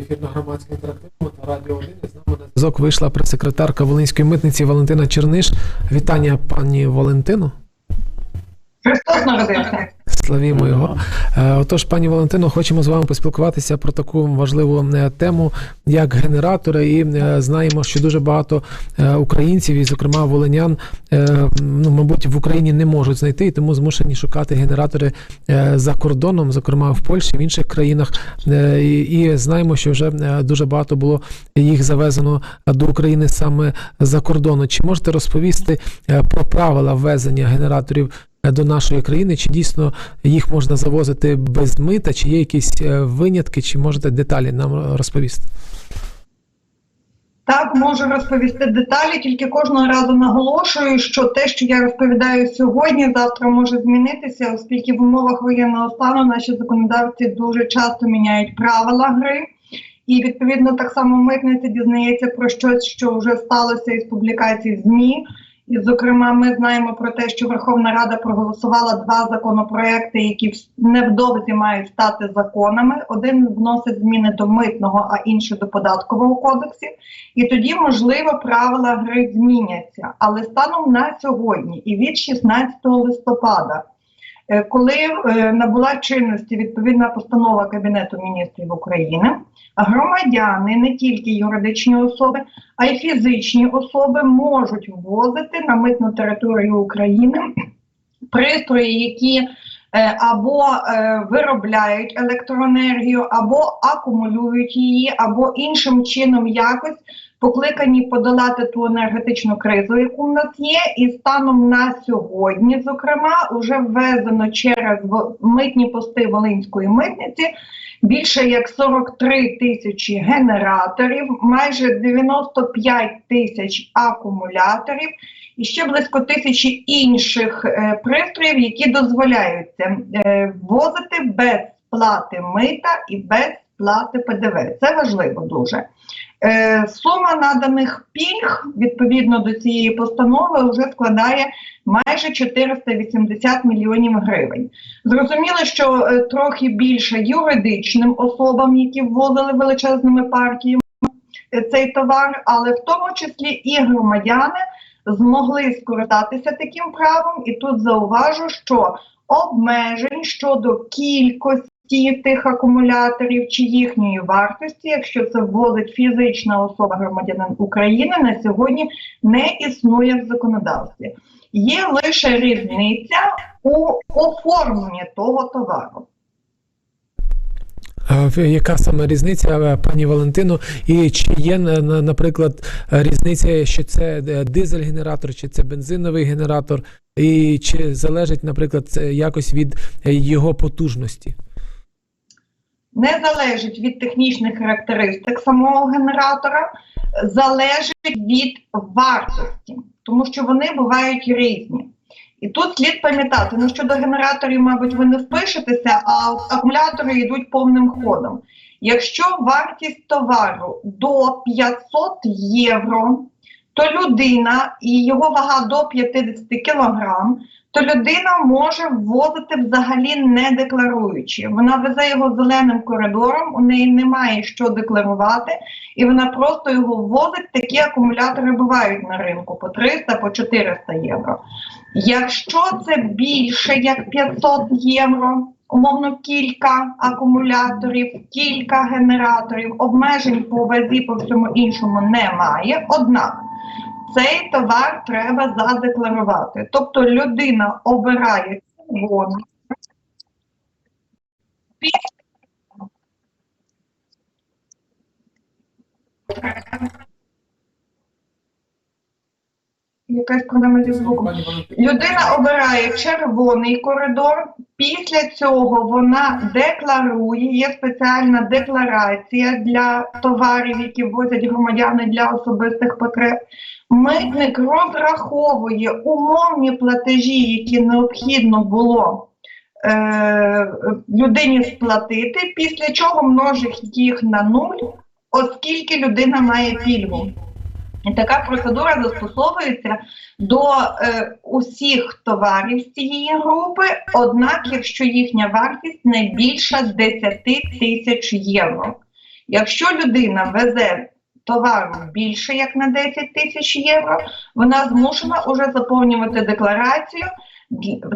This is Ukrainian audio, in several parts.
ефір на громадському інтерактивному та радіо 1. З нами на зв'язок вийшла прес-секретарка Волинської митниці Валентина Черниш. Вітання пані Валентину. Христос народився. Славімо його. Е, Отож, пані Валентино, хочемо з вами поспілкуватися про таку важливу е, тему, як генератори. І е, знаємо, що дуже багато українців, і, зокрема, волинян, ну, мабуть, в Україні не можуть знайти, і тому змушені шукати генератори за кордоном, зокрема в Польщі, в інших країнах. І, знаємо, що вже дуже багато було їх завезено до України саме за кордону. Чи можете розповісти про правила ввезення генераторів? Е, до нашої країни, чи дійсно їх можна завозити без мита, чи є якісь е, винятки, чи можете деталі нам розповісти? Так, можу розповісти деталі, тільки кожного разу наголошую, що те, що я розповідаю сьогодні, завтра може змінитися, оскільки в умовах воєнного стану наші законодавці дуже часто міняють правила гри. І відповідно так само митниця дізнається про щось, що вже сталося із публікацій ЗМІ. І, зокрема, ми знаємо про те, що Верховна Рада проголосувала два законопроекти, які невдовзі мають стати законами. Один вносить зміни до митного, а інший до податкового кодексів. І тоді, можливо, правила гри зміняться. Але станом на сьогодні і від 16 листопада, коли е, набула чинності відповідна постанова Кабінету міністрів України, громадяни, не тільки юридичні особи, а й фізичні особи можуть ввозити на митну територію України пристрої, які е, або е, виробляють електроенергію, або акумулюють її, або іншим чином якось покликані подолати ту енергетичну кризу, яку в нас є, і станом на сьогодні, зокрема, вже ввезено через митні пости Волинської митниці більше як 43 тисячі генераторів, майже 95 тисяч акумуляторів і ще близько тисячі інших е, пристроїв, які дозволяються е, ввозити без сплати мита і без сплати ПДВ. Це важливо дуже. Е, сума наданих пільг відповідно до цієї постанови вже складає майже 480 мільйонів гривень. Зрозуміло, що е, трохи більше юридичним особам, які ввозили величезними партіями е, цей товар, але в тому числі і громадяни змогли скористатися таким правом. І тут зауважу, що обмежень щодо кількості тих акумуляторів чи їхньої вартості, якщо це ввозить фізична особа громадянин України, на сьогодні не існує в законодавстві. Є лише різниця у оформленні того товару. Е, Яка саме різниця, е, пані Валентино? І чи є, на- на- наприклад, різниця, що це е, дизель-генератор, чи це бензиновий генератор, і чи залежить, наприклад, якось від його потужності? не залежить від технічних характеристик самого генератора, залежить від вартості, тому що вони бувають різні. І тут слід пам'ятати, ну щодо генераторів, мабуть, ви не впишетеся, а акумулятори йдуть повним ходом. Якщо вартість товару до 500 євро, то людина і його вага до 50 кілограм, то людина може ввозити взагалі не декларуючи. Вона везе його зеленим коридором, у неї немає що декларувати, і вона просто його ввозить. Такі акумулятори бувають на ринку по 300, по 400 євро. Якщо це більше як 500 євро, умовно кілька акумуляторів, кілька генераторів, обмежень по вазі по всьому іншому немає. Однак цей товар треба задекларувати. Тобто людина обирає червоний. Якась проблема зі звуком. Людина обирає червоний коридор. Після цього вона декларує, є спеціальна декларація для товарів, які ввозять громадяни для особистих потреб. Митник розраховує умовні платежі, які необхідно було е, людині сплатити, після чого множить їх на нуль, оскільки людина має пільгу. І така процедура застосовується до е, усіх товарів з цієї групи, однак, якщо їхня вартість не більша 10 тисяч євро. Якщо людина везе товару більше як на 10 тисяч євро, вона змушена уже заповнювати декларацію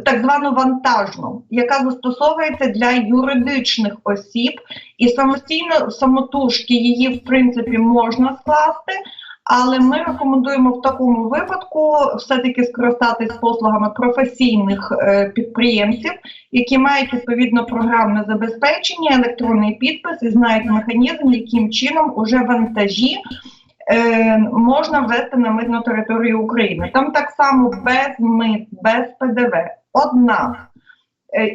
так звану вантажну, яка застосовується для юридичних осіб, і самостійно самотужки її в принципі можна скласти. Але ми рекомендуємо в такому випадку все-таки скористатись послугами професійних е, підприємців, які мають відповідно програмне забезпечення, електронний підпис і знають механізм, яким чином уже вантажі е, можна ввести на митну територію України. Там так само без мит, без ПДВ. Однак,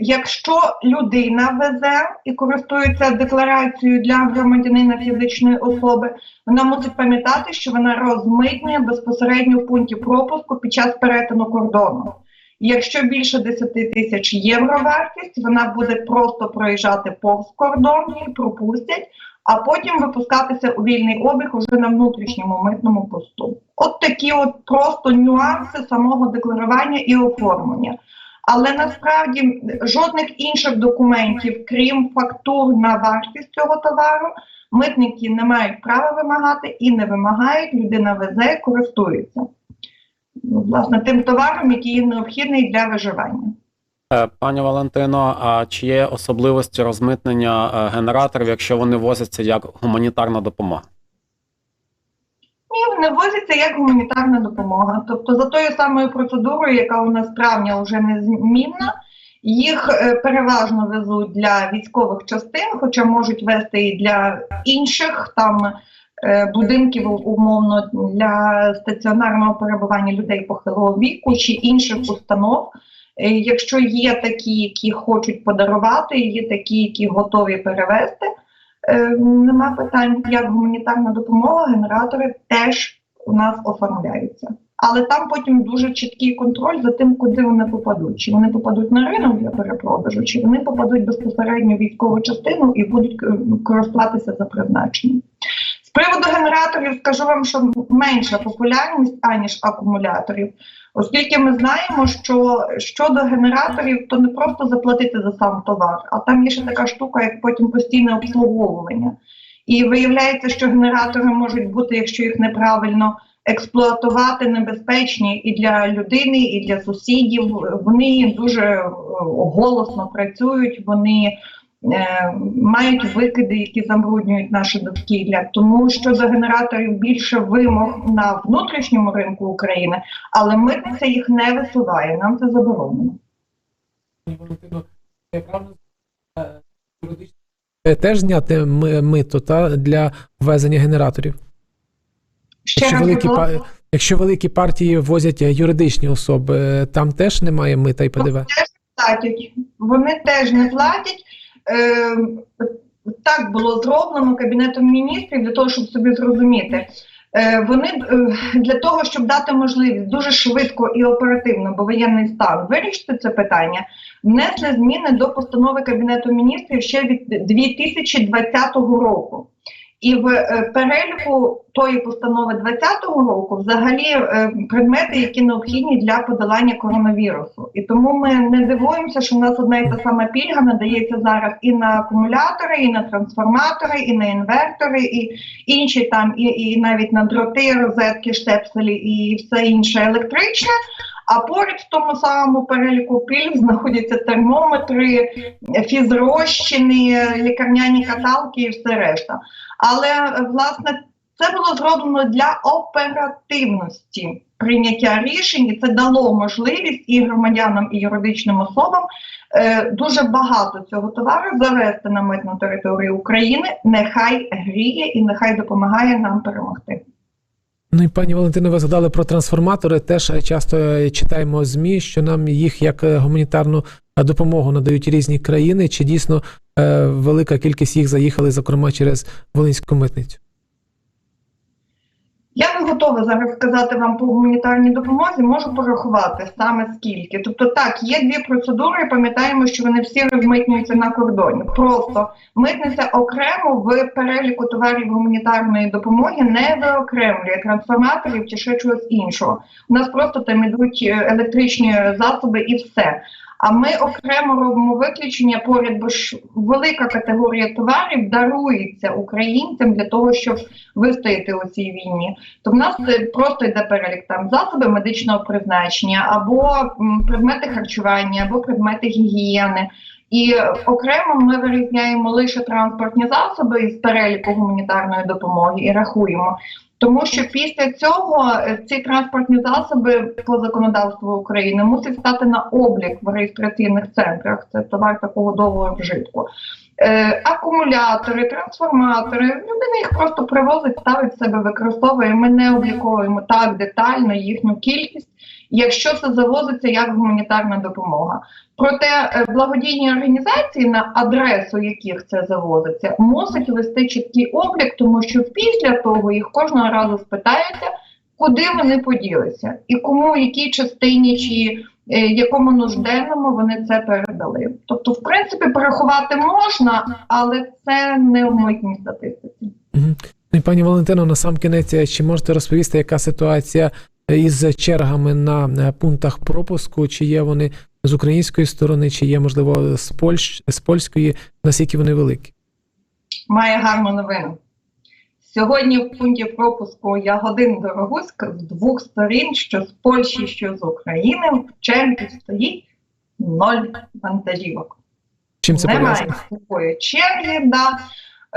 якщо людина везе і користується декларацією для громадянина фізичної особи, вона мусить пам'ятати, що вона розмитнює безпосередньо в пункті пропуску під час перетину кордону. І Якщо більше 10 тисяч євро вартість, вона буде просто проїжджати повз кордон, її пропустять, а потім випускатися у вільний обіг уже на внутрішньому митному посту. От такі от просто нюанси самого декларування і оформлення. Але насправді жодних інших документів, крім фактур на вартість цього товару, митники не мають права вимагати і не вимагають. Людина везе, і користується ну, власне тим товаром, який є необхідний для виживання. Е, Пані Валентино, а чи є особливості розмитнення е, генераторів, якщо вони возяться як гуманітарна допомога? Ні, вони возяться як гуманітарна допомога. Тобто за тою самою процедурою, яка у нас травня вже незмінна, їх е, переважно везуть для військових частин, хоча можуть вести і для інших там е, будинків умовно для стаціонарного перебування людей похилого віку чи інших установ. Е, Якщо є такі, які хочуть подарувати, є такі, які готові перевести, Нема питань, як гуманітарна допомога, генератори теж у нас оформляються. Але там потім дуже чіткий контроль за тим, куди вони попадуть. Чи вони попадуть на ринок для перепродажу, чи вони попадуть безпосередньо в військову частину і будуть е, користуватися за призначенням. Приводу генераторів скажу вам, що менша популярність аніж акумуляторів, оскільки ми знаємо, що щодо генераторів, то не просто заплатити за сам товар, а там є ще така штука, як потім постійне обслуговування. І виявляється, що генератори можуть бути, якщо їх неправильно експлуатувати, небезпечні і для людини, і для сусідів. Вони дуже е, голосно працюють, вони мають викиди, які забруднюють наше довкілля. Тому щодо генераторів більше вимог на внутрішньому ринку України, але митниця їх не висуває. Нам це заборонено. Е, е, теж зняти ми- мито та для ввезення генераторів. Ще Якщо великі, якщо великі партії возять е, юридичні особи, е, там теж немає мита і ПДВ. платять. Вони теж не платять. Е, так було зроблено Кабінетом міністрів для того, щоб собі зрозуміти. Е, вони е, для того, щоб дати можливість дуже швидко і оперативно, бо воєнний стан вирішити це питання, внесли зміни до постанови Кабінету міністрів ще від 2020 року. І в е, переліку тої постанови 2020 року взагалі е, предмети, які необхідні для подолання коронавірусу. І тому ми не дивуємося, що в нас одна і та сама пільга надається зараз і на акумулятори, і на трансформатори, і на інвертори, і інші там, і, і навіть на дроти, розетки, штепселі і все інше електричне. А поряд в тому самому переліку пільг знаходяться термометри, фізрозчини, лікарняні каталки і все решта. Але власне це було зроблено для оперативності прийняття рішень, і це дало можливість і громадянам, і юридичним особам е, дуже багато цього товару завести на митну територію України. Нехай гріє і нехай допомагає нам перемогти. Ну і пані Валентино, ви згадали про трансформатори. Теж е, часто е, читаємо ЗМІ, що нам їх як е, гуманітарну допомогу надають різні країни. Чи дійсно велика кількість їх заїхали, зокрема через Волинську митницю? Я не готова зараз сказати вам по гуманітарній допомозі, можу порахувати саме скільки. Тобто, так, є дві процедури, пам'ятаємо, що вони всі розмитнюються на кордоні. Просто митниця окремо в переліку товарів гуманітарної допомоги не виокремлює трансформаторів чи ще чогось іншого. У нас просто там ідуть е, електричні засоби і все. А ми окремо робимо виключення поряд, бо ж велика категорія товарів дарується українцям для того, щоб вистояти у цій війні. То в нас е, просто йде перелік там засоби медичного призначення, або предмети харчування, або предмети гігієни. І окремо ми вирізняємо лише транспортні засоби із переліку гуманітарної допомоги і рахуємо. Тому що після цього е, ці транспортні засоби по законодавству України мусять стати на облік в реєстраційних центрах. Це товар такого довгого вжитку. Е, акумулятори, трансформатори. Людина їх просто привозить, ставить себе, використовує. Ми не обліковуємо так детально їхню кількість, якщо це завозиться як гуманітарна допомога. Проте е, благодійні організації, на адресу яких це завозиться, мусять вести чіткий облік, тому що після того їх кожного разу спитаються, куди вони поділися, і кому, якій частині чи якому нужденному вони це передали. Тобто, в принципі, порахувати можна, але це не в митній статистиці. Ну і пані Валентино, на сам кінець, чи можете розповісти, яка ситуація із чергами на е, пунктах пропуску? Чи є вони з української сторони, чи є, можливо, з, Польщ... з польської, наскільки вони великі? Має гарну новину. Сьогодні в пункті пропуску Ягодин Дорогуськ з двох сторін, що з Польщі, що з України, в черзі стоїть ноль вантажівок. Чим це Немає такої черги, да.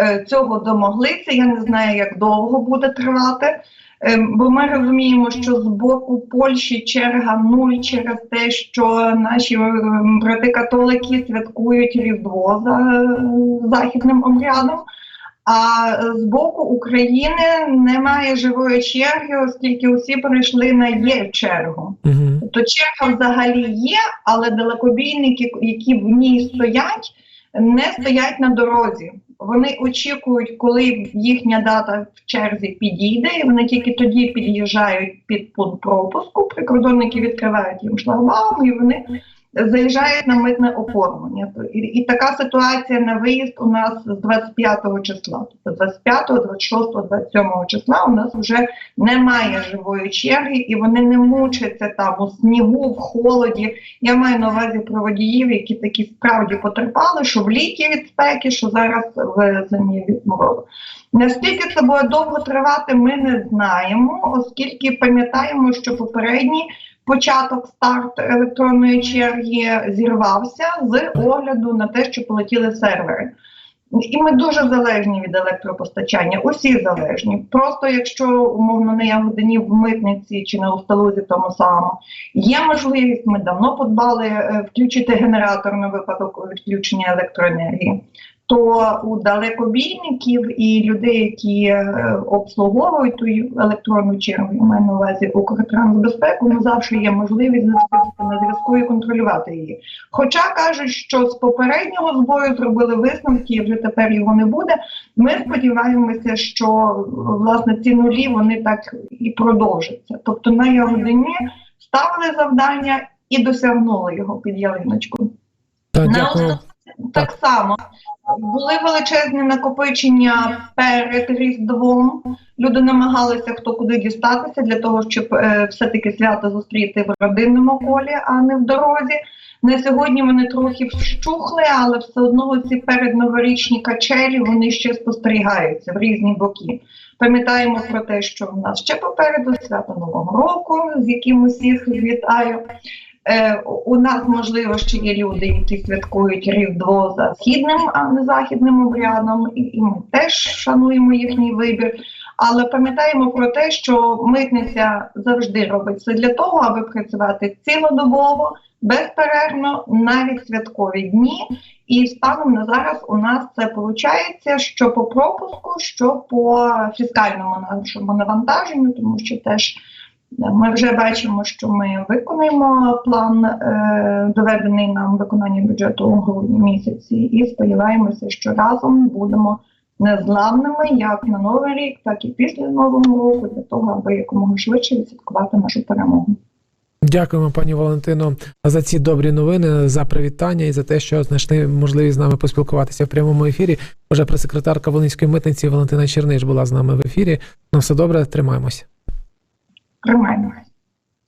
Е, цього домоглися. Я не знаю, як довго буде тривати. Е, Бо ми розуміємо, що з боку Польщі черга нуль через те, що наші е, брати католики святкують Різдво за е, західним обрядом. А з боку України немає живої черги, оскільки усі перейшли на є чергу. Угу. Тобто черга взагалі є, але далекобійники, які в ній стоять, не стоять на дорозі. Вони очікують, коли їхня дата в черзі підійде, і вони тільки тоді під'їжджають під пункт пропуску. Прикордонники відкривають їм шлагбаум, і вони заїжджають на митне оформлення. І, і така ситуація на виїзд у нас з 25 числа. Тобто 25, 26, 27 числа у нас вже немає живої черги, і вони не мучаться там у снігу, в холоді. Я маю на увазі про водіїв, які такі справді потерпали, що в літі від спеки, що зараз в зимі від морозу. Наскільки це буде довго тривати, ми не знаємо, оскільки пам'ятаємо, що попередній початок старт електронної черги зірвався з огляду на те, що полетіли сервери. І ми дуже залежні від електропостачання, усі залежні. Просто якщо умовно на ягодині в митниці чи на Усталузі тому самому є можливість, ми давно подбали е, включити генератор на випадок відключення електроенергії. То у далекобійників і людей, які е, обслуговують ту електронну чергу, я маю на увазі Укртрансбезпеку, ну завжди є можливість застосувати на зв'язку і контролювати її. Хоча кажуть, що з попереднього збою зробили висновки, і вже тепер його не буде. Ми сподіваємося, що власне ці нулі вони так і продовжаться. Тобто на Ягодині ставили завдання і досягнули його під ялиночку. Так, Так само були величезні накопичення перед Різдвом. Люди намагалися хто куди дістатися для того, щоб е, все-таки свято зустріти в родинному колі, а не в дорозі. На сьогодні вони трохи вщухли, але все одно ці передноворічні качелі вони ще спостерігаються в різні боки. Пам'ятаємо про те, що в нас ще попереду свято Нового року, з яким усіх вітаю. Е, у нас, можливо, ще є люди, які святкують Різдво за східним, а не західним обрядом, і, і ми теж шануємо їхній вибір. Але пам'ятаємо про те, що митниця завжди робить все для того, аби працювати цілодобово, безперервно, навіть святкові дні. І станом на зараз у нас це виходить, що по пропуску, що по фіскальному нашому навантаженню, тому що теж. Ми вже бачимо, що ми виконуємо план, е, доведений нам виконання бюджету у грудні місяці, і сподіваємося, що разом будемо незламними як на новий рік, так і після нового року, для того, аби якомога швидше відсвяткувати нашу перемогу. Дякуємо, пані Валентино, за ці добрі новини, за привітання і за те, що знайшли можливість з нами поспілкуватися в прямому ефірі. Уже прес-секретарка Волинської митниці Валентина Черниш була з нами в ефірі. На все добре, тримаємося. Тримаємося.